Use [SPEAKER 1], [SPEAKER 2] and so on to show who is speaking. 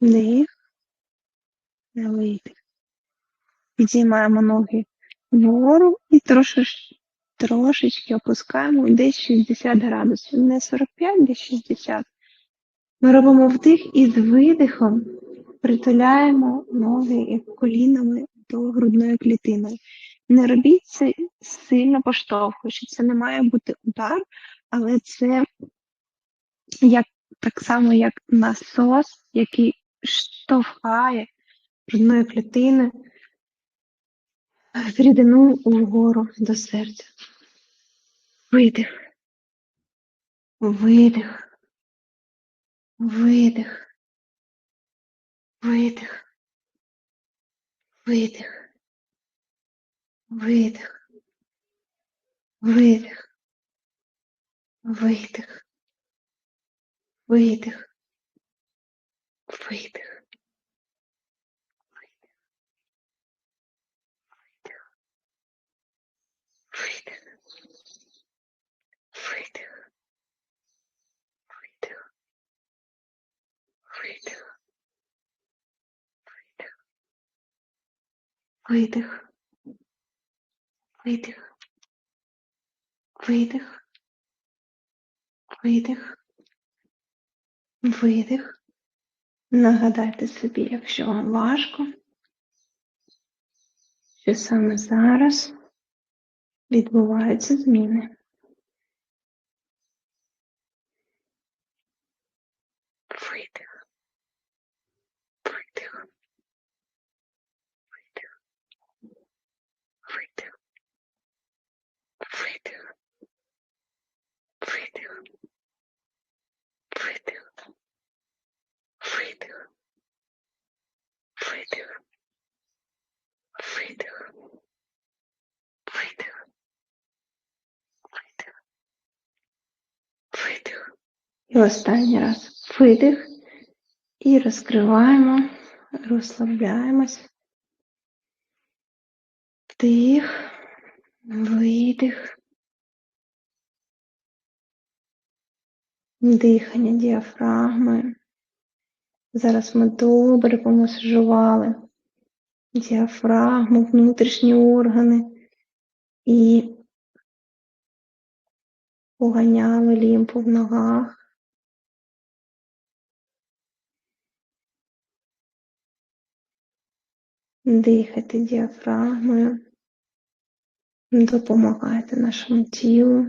[SPEAKER 1] Вдих. На видих. Підіймаємо ноги вгору і трошечки, трошечки опускаємо десь 60 градусів. Не 45, десь 60. Ми робимо вдих і з видихом притуляємо ноги колінами до грудної клітини. Не робіть це сильно поштовхуючи. Це не має бути удар, але це як, так само, як насос, який штовхає грудної клітини в рідину вгору до серця. Видих. Видих. Видих. Видих. Видих. Видих. Видих. Видих. Видих. Видих. Видих. Видих. Видих. Видих. Видих. Видих. Видих. Видих. Видих. Нагадайте собі, якщо вам важко, що саме зараз відбуваються зміни. Видих. І останній раз видих. І розкриваємо, розслабляємось. Вдих, видих. Дихання діафрагмою. Зараз ми добре помасажували діафрагму, внутрішні органи і поганяли лімфу в ногах. Дихайте діафрагмою, допомагайте нашому тілу